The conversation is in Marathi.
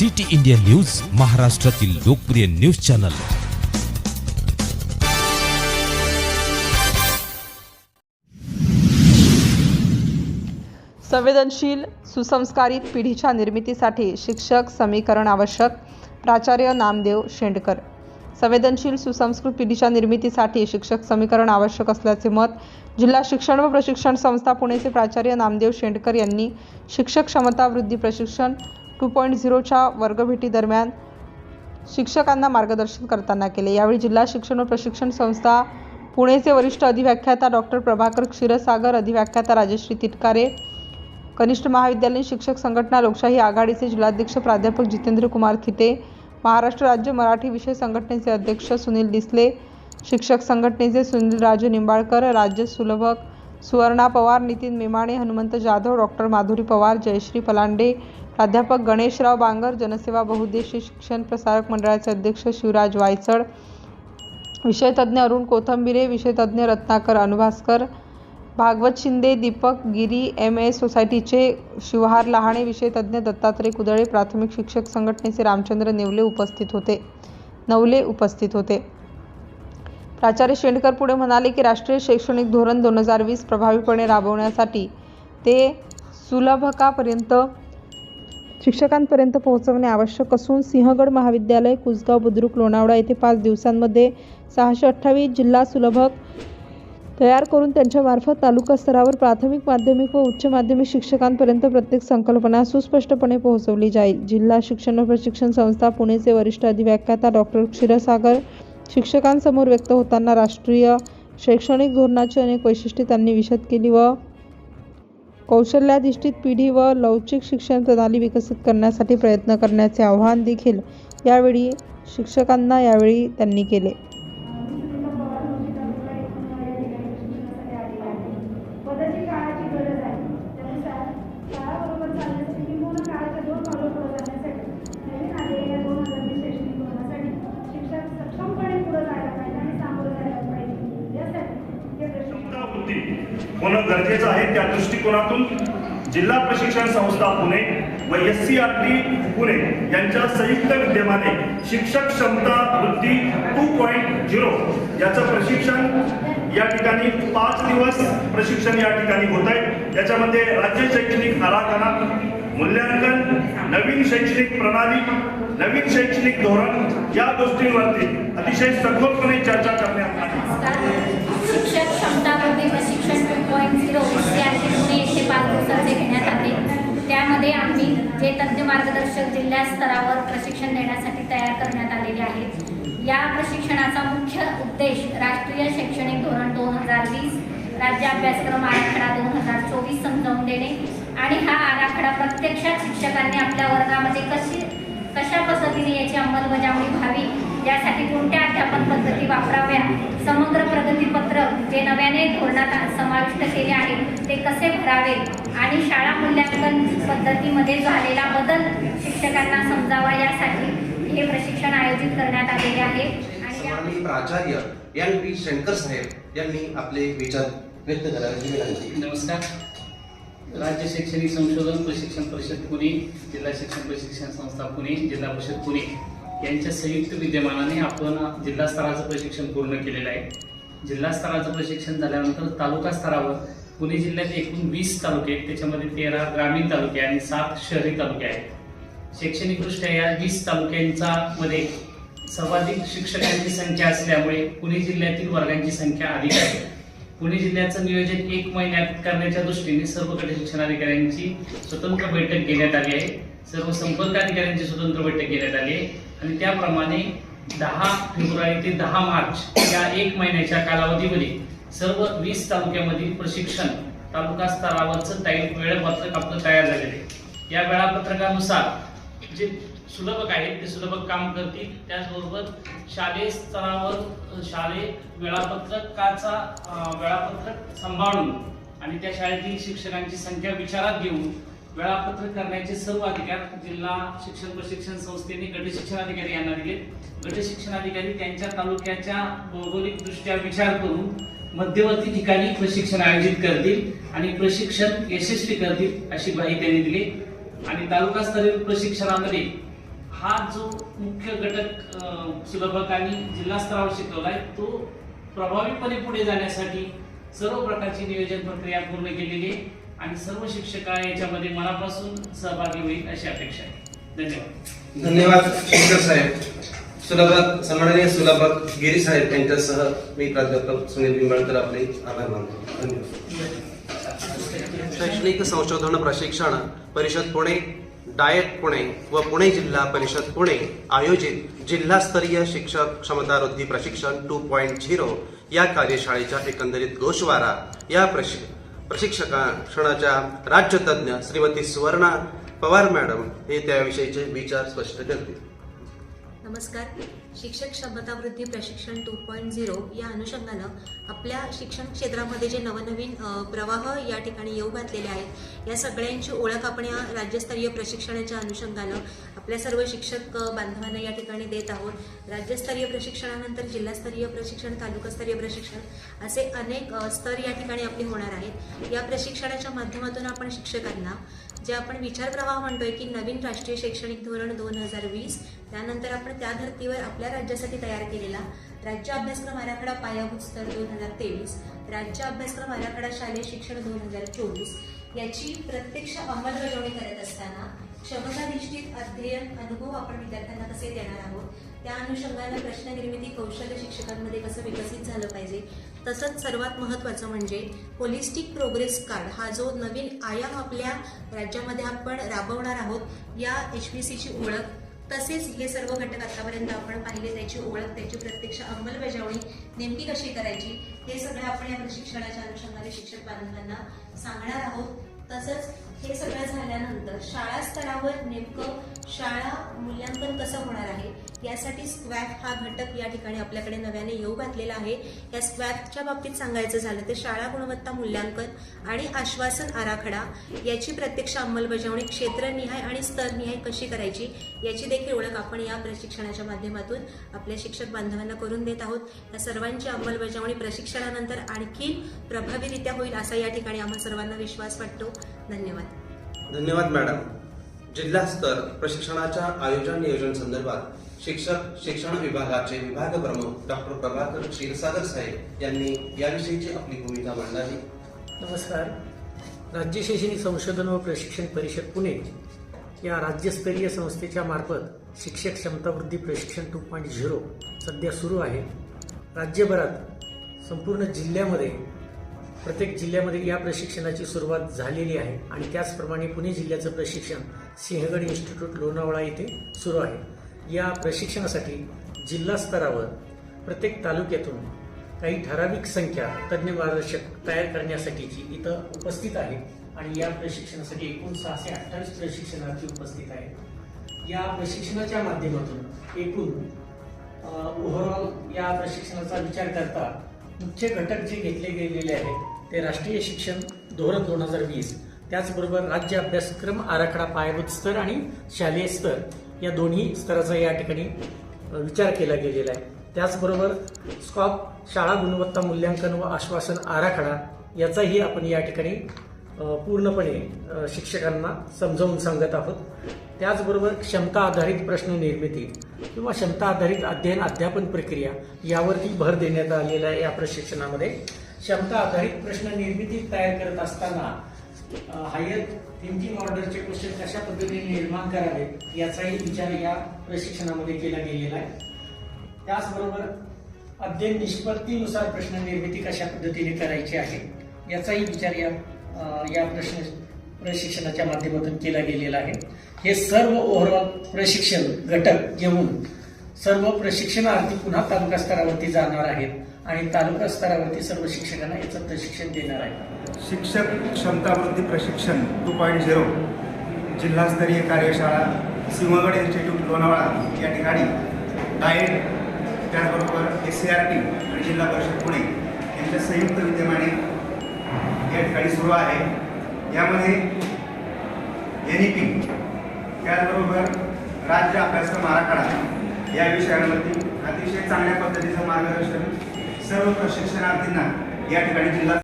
सिटी इंडिया न्यूज महाराष्ट्रातील लोकप्रिय न्यूज चॅनल. संवेदनशील सुसंस्कारित पिढीच्या निर्मितीसाठी शिक्षक समीकरण आवश्यक प्राचार्य नामदेव शेंडकर. संवेदनशील सुसंस्कृत पिढीच्या निर्मितीसाठी शिक्षक समीकरण आवश्यक असल्याचे मत जिल्हा शिक्षण व प्रशिक्षण संस्था पुणेचे प्राचार्य नामदेव शेंडकर यांनी शिक्षक क्षमता वृद्धी प्रशिक्षण टू पॉईंट झिरोच्या वर्गभेटीदरम्यान शिक्षकांना मार्गदर्शन करताना केले. यावेळी जिल्हा शिक्षण व प्रशिक्षण संस्था पुणेचे वरिष्ठ अधिव्याख्याता डॉक्टर प्रभाकर क्षीरसागर अधिव्याख्याता राजश्री तिटकारे कनिष्ठ महाविद्यालयीन शिक्षक संघटना लोकशाही आघाडीचे जिल्हाध्यक्ष प्राध्यापक जितेंद्र कुमार थिते महाराष्ट्र राज्य मराठी विषय संघटनेचे अध्यक्ष सुनील डिसले शिक्षक संघटनेचे सुनील राजू निंबाळकर राज्य सुलभक सुवर्णा पवार नितीन मेमाणे हनुमंत जाधव डॉक्टर माधुरी पवार जयश्री पलांडे प्राध्यापक गणेशराव बांगर जनसेवा बहुउद्देशीय शिक्षण प्रसारक मंडळाचे अध्यक्ष शिवराज वायचड विषयतज्ञ अरुण कोथंबिरे विषयतज्ञ रत्नाकर अनुभास्कर भागवत शिंदे दीपक गिरी एम ए सोसायटीचे शिवहार लहाणे विषयतज्ञ दत्तात्रय कुदळे प्राथमिक शिक्षक संघटनेचे रामचंद्र नेवले उपस्थित होते. नवले उपस्थित होते. प्राचार्य शेंडकर पुढे म्हणाले की राष्ट्रीय शैक्षणिक धोरण दोन हजार वीस प्रभावीपणे राबवण्यासाठी ते सुलभकापर्यंत शिक्षकांपर्यंत पोहोचवणे आवश्यक असून सिंहगड महाविद्यालय कुसगाव बुद्रुक लोणावळा येथे पाच दिवसांमध्ये सहाशे अठ्ठावीस जिल्हा सुलभक तयार करून त्यांच्यामार्फत तालुका स्तरावर प्राथमिक माध्यमिक व उच्च माध्यमिक शिक्षकांपर्यंत प्रत्येक संकल्पना सुस्पष्टपणे पोहोचवली जाईल. जिल्हा शिक्षण व प्रशिक्षण संस्था पुणेचे वरिष्ठ अधिव्याख्याता डॉक्टर क्षीरसागर शिक्षकांसमोर व्यक्त होताना राष्ट्रीय शैक्षणिक धोरणाची अनेक वैशिष्ट्ये त्यांनी विशद केली व कौशल्याधिष्ठित पिढी व लवचिक शिक्षण प्रणाली विकसित करण्यासाठी प्रयत्न करण्याचे आवाहन देखील यावेळी शिक्षकांना यावेळी त्यांनी केले बदलची काळाची गरज आहे त्यानुसार काळाबरोबर चालण्यासाठी किंवा काळाच्या दोन पावलं पुढे जाण्यासाठी नवीन आलेल्या दोन हजार वीस शैक्षणिक धोरणासाठी शिक्षक सक्षमपणे पुढे जायला पाहिजे आणि सामोरं जायला पाहिजे यासाठी हे प्रशिक्षण क्षमता वृद्धी होणं गरजेचं त्या दृष्टिकोनातून जिल्हा प्रशिक्षण संस्था पुणे व S C R T Pune यांच्या संयुक्त विद्यमाने शिक्षक क्षमता वृद्धी टू पॉईंट झिरो याचं प्रशिक्षण या ठिकाणी पाच दिवस प्रशिक्षण या ठिकाणी होत आहे. याच्यामध्ये राज्य शैक्षणिक आराखडा मूल्यांकन नवीन शैक्षणिक प्रणाली नवीन शैक्षणिक धोरण या गोष्टींवरती अतिशय सखोलपणे चर्चा करण्यात आली. शिक्षक क्षमता शिक्षण टू पॉईंट झिरो या पुणे येथे पाच दिवसाचे घेण्यात आले त्यामध्ये आम्ही जे तज्ज्ञ मार्गदर्शक जिल्हा स्तरावर प्रशिक्षण देण्यासाठी तयार करण्यात आलेले आहेत. या प्रशिक्षणाचा मुख्य उद्देश राष्ट्रीय शैक्षणिक धोरण दोन हजार वीस राज्य अभ्यासक्रम आराखडा दोन हजार चोवीस समजावून देणे आणि हा आराखडा प्रत्यक्षात शिक्षकांनी आपल्या वर्गामध्ये कशी कशा पद्धतीने याची अंमलबजावणी व्हावी यासाठी कोणत्या अध्यापन पद्धती वापराव्या समग्र प्रगतीपत्र जे नव्याने धोरणात समाविष्ट केले आहे ते कसे भरावे आणि शाळा मूल्यांकन पद्धतीमध्ये झालेला बदल शिक्षकांना समजावा यासाठी हे प्रशिक्षण आयोजित करण्यात आलेले आहे. आणि प्राचार्य एन पी शेणकर साहेब यांनी आपले विचार व्यक्त विनंती. नमस्कार. राज्य शैक्षणिक संशोधन प्रशिक्षण परिषद पुणे जिल्हा शिक्षण प्रशिक्षण संस्था पुणे जिल्हा परिषद पुणे. यांच्या संयुक्त विद्यमानाने आपण जिल्हा स्तराचं प्रशिक्षण पूर्ण केलेलं आहे. जिल्हा स्तराचं प्रशिक्षण झाल्यानंतर तालुका स्तरावर पुणे जिल्ह्यात एकूण वीस तालुके आहेत. त्याच्यामध्ये तेरा ग्रामीण तालुके आणि सात शहरी तालुके आहेत. शैक्षणिकदृष्ट्या या वीस तालुक्यांचा मध्ये सर्वाधिक शिक्षकांची संख्या असल्यामुळे पुणे जिल्ह्यातील वर्गांची संख्या अधिक आहे. पुणे जिल्ह्याचं नियोजन एक महिन्यात करण्याच्या दृष्टीने सर्व गट शिक्षणाधिकाऱ्यांची स्वतंत्र बैठक घेण्यात आली आहे. सर्व संपर्क अधिकाऱ्यांची स्वतंत्र बैठक घेण्यात आली आहे. आणि त्याप्रमाणे दहा फेब्रुवारी ते दहा मार्च या एक महिन्याच्या कालावधीमध्ये सर्व वीस तालुक्यामधील प्रशिक्षण तालुका स्तरावरचं टाईम वेळापत्रक आपलं तयार झालेलं आहे. या वेळापत्रकानुसार जे सुलभक आहेत ते सुलभक काम करतील. त्याचबरोबर शालेय स्तरावर शालेय वेळापत्रकाचा वेळापत्रक सांभाळून आणि त्या शाळेतील शिक्षकांची संख्या विचारात घेऊन वेळापत्रक करण्याचे सर्व अधिकार जिल्हा शिक्षण प्रशिक्षण संस्थेने गट शिक्षणाधिकारी यांना दिले. गट शिक्षणाधिकारी त्यांच्या तालुक्याच्या भौगोलिक दृष्ट्या विचार करून मध्यवर्ती ठिकाणी प्रशिक्षण आयोजित करतील आणि प्रशिक्षण यशस्वी करतील अशी ग्वाही त्यांनी दिली. आणि तालुकास्तरीय प्रशिक्षणामध्ये हा जो मुख्य घटक सुलभकांनी जिल्हा स्तरावर शिकवला आहे तो प्रभावीपणे पुढे जाण्यासाठी सर्व प्रकारची नियोजन प्रक्रिया पूर्ण केलेली आहे. आणि सर्व शिक्षका याच्यामध्ये मनापासून सहभागी होईल अशी अपेक्षा आहे. धन्यवाद. धन्यवाद शंकर साहेब. सुलभक सन्माननीय सुलभक गिरी साहेब यांच्यासह मी प्राध्यापक सुनील पिंबळकर आपले आभार मानतो. धन्यवाद. शैक्षणिक संशोधन प्रशिक्षण परिषद पुणे डायट पुणे व पुणे जिल्हा परिषद पुणे आयोजित जिल्हास्तरीय शिक्षक क्षमतावृद्धी प्रशिक्षण टू पॉईंट झिरो या कार्यशाळेच्या एकंदरीत गोषवारा या प्रशि प्रशिक्षणाच्या राज्यतज्ञ श्रीमती सुवर्णा पवार मॅडम हे त्याविषयीचे विचार स्पष्ट करतील. नमस्कार. शिक्षक क्षमतावृद्धी प्रशिक्षण टू पॉईंट झिरो या अनुषंगानं आपल्या शिक्षण क्षेत्रामध्ये जे नवनवीन प्रवाह या ठिकाणी येऊ घातलेले आहेत या सगळ्यांची ओळख आपण या राज्यस्तरीय प्रशिक्षणाच्या अनुषंगानं आपल्या सर्व शिक्षक बांधवांना या ठिकाणी देत आहोत. राज्यस्तरीय प्रशिक्षणानंतर जिल्हास्तरीय प्रशिक्षण तालुकास्तरीय प्रशिक्षण असे अनेक स्तर या ठिकाणी आपले होणार आहेत. या प्रशिक्षणाच्या माध्यमातून आपण शिक्षकांना जे आपण विचार प्रवाह म्हणतोय की नवीन राष्ट्रीय शैक्षणिक धोरण दोन हजार वीस त्यानंतर आपण त्या धर्तीवर आपल्या राज्यासाठी तयार केलेला राज्य अभ्यासक्रम आराखडा पायाभूत स्तर दोन हजार तेवीस राज्य अभ्यासक्रम आराखडा शालेय शिक्षण दोन हजार चोवीस याची प्रत्यक्ष अंमलबजावणी करत असताना क्षमताधिष्ठित अध्ययन अनुभव आपण विद्यार्थ्यांना कसे देणार आहोत? त्या अनुषंगाने प्रश्न निर्मिती कौशल्य शिक्षकांमध्ये कसं विकसित झालं पाहिजे? तसंच सर्वात महत्त्वाचं म्हणजे होलिस्टिक प्रोग्रेस कार्ड हा जो नवीन आयाम आपल्या राज्यामध्ये आपण राबवणार आहोत या एच पी सीची ओळख तसेच हे सर्व घटक आतापर्यंत आपण पाहिले त्याची ओळख त्याची प्रत्यक्ष अंमलबजावणी नेमकी कशी करायची हे सगळं आपण या प्रशिक्षणाच्या अनुषंगाने शिक्षक बांधवांना सांगणार आहोत. तसंच हे सगळं झाल्यानंतर शाळा स्तरावर नेमकं शाळा मूल्यांकन कसं होणार आहे? यासाठी स्क्वॅफ हा घटक या ठिकाणी आपल्याकडे नव्याने येऊ घातलेला आहे. या स्क्वॅफच्या बाबतीत सांगायचं झालं तर शाळा गुणवत्ता मूल्यांकन आणि आश्वासन आराखडा याची प्रत्यक्ष अंमलबजावणी क्षेत्रनिहाय आणि स्तरनिहाय कशी करायची याची देखील ओळख आपण या प्रशिक्षणाच्या माध्यमातून आपल्या शिक्षक बांधवांना करून देत आहोत. या सर्वांची अंमलबजावणी प्रशिक्षणानंतर आणखी प्रभावीरित्या होईल असा या ठिकाणी आम्हा सर्वांना विश्वास वाटतो. धन्यवाद. धन्यवाद मॅडम. जिल्हास्तर प्रशिक्षणाच्या आयोजन नियोजन संदर्भात शिक्षक शिक्षण विभागाचे विभाग प्रमुख डॉक्टर प्रभाकर क्षीरसागर साहेब यांनी याविषयीची आपली भूमिका मांडावी. नमस्कार. राज्य शैक्षणिक संशोधन व प्रशिक्षण परिषद पुणे या राज्यस्तरीय संस्थेच्या मार्फत शिक्षक क्षमतावृद्धी प्रशिक्षण टू पॉईंट झिरो सध्या सुरू आहे. राज्यभरात संपूर्ण जिल्ह्यामध्ये प्रत्येक जिल्ह्यामध्ये या प्रशिक्षणाची सुरुवात झालेली आहे आणि त्याचप्रमाणे पुणे जिल्ह्याचं प्रशिक्षण सिंहगड इन्स्टिट्यूट लोणावळा येथे सुरू आहे. या प्रशिक्षणासाठी जिल्हा स्तरावर प्रत्येक तालुक्यातून काही ठराविक संख्या तज्ज्ञ मार्गदर्शक तयार करण्यासाठीची इथं उपस्थित आहे आणि या प्रशिक्षणासाठी एकूण सहाशे अठ्ठावीस प्रशिक्षणार्थी उपस्थित आहेत. या प्रशिक्षणाच्या माध्यमातून एकूण ओव्हरऑल या प्रशिक्षणाचा विचार करता मुख्य घटक जे घेतले गेलेले आहेत ते राष्ट्रीय शिक्षण धोरण दोन हजार वीस त्याचबरोबर राज्य अभ्यासक्रम आराखडा पायाभूत स्तर आणि शालेय स्तर या दोन्ही स्तराचा या ठिकाणी विचार केला गेलेला आहे. त्याचबरोबर स्कॉप शाळा गुणवत्ता मूल्यांकन व आश्वासन आराखडा याचाही आपण या ठिकाणी पूर्णपणे शिक्षकांना समजावून सांगत आहोत. त्याचबरोबर क्षमता आधारित प्रश्न निर्मिती किंवा क्षमता आधारित अध्ययन अध्यापन प्रक्रिया यावरती भर देण्यात आलेला आहे या प्रशिक्षणामध्ये. क्षमता आधारित प्रश्न निर्मिती तयार करत असताना हायर थिंकिंग ऑर्डरचे क्वेश्चन कशा पद्धतीने निर्माण करावेत याचाही विचार या प्रशिक्षणामध्ये केला गेलेला आहे. त्याचबरोबर अध्ययन निष्पत्तीनुसार प्रश्न निर्मिती कशा पद्धतीने करायची आहे याचाही विचार या या प्रश्न प्रशिक्षणाच्या माध्यमातून केला गेलेला आहे. हे सर्व ओव्हरऑल प्रशिक्षण घटक घेऊन सर्व प्रशिक्षणार्थी पुन्हा तालुका स्तरावरती जाणार आहेत. आणि तालुका स्तरावरती सर्व शिक्षकांना याचं प्रशिक्षण देणार आहे. शिक्षक क्षमतावृद्धी प्रशिक्षण टू पॉईंट झिरो जिल्हास्तरीय कार्यशाळा सिंहगड इन्स्टिट्यूट लोणावळा या ठिकाणी डाएट त्याचबरोबर एस सी आर टी आणि जिल्हा परिषद पुणे यांच्या संयुक्त विद्यमाने या ठिकाणी सुरू आहे. यामध्ये एन ई पी त्याचबरोबर राज्य अभ्यासक्रम आराखडा या विषयांवरती अतिशय चांगल्या पद्धतीचं मार्गदर्शन सर्व प्रशिक्षणार्थींना या ठिकाणी जिल्हा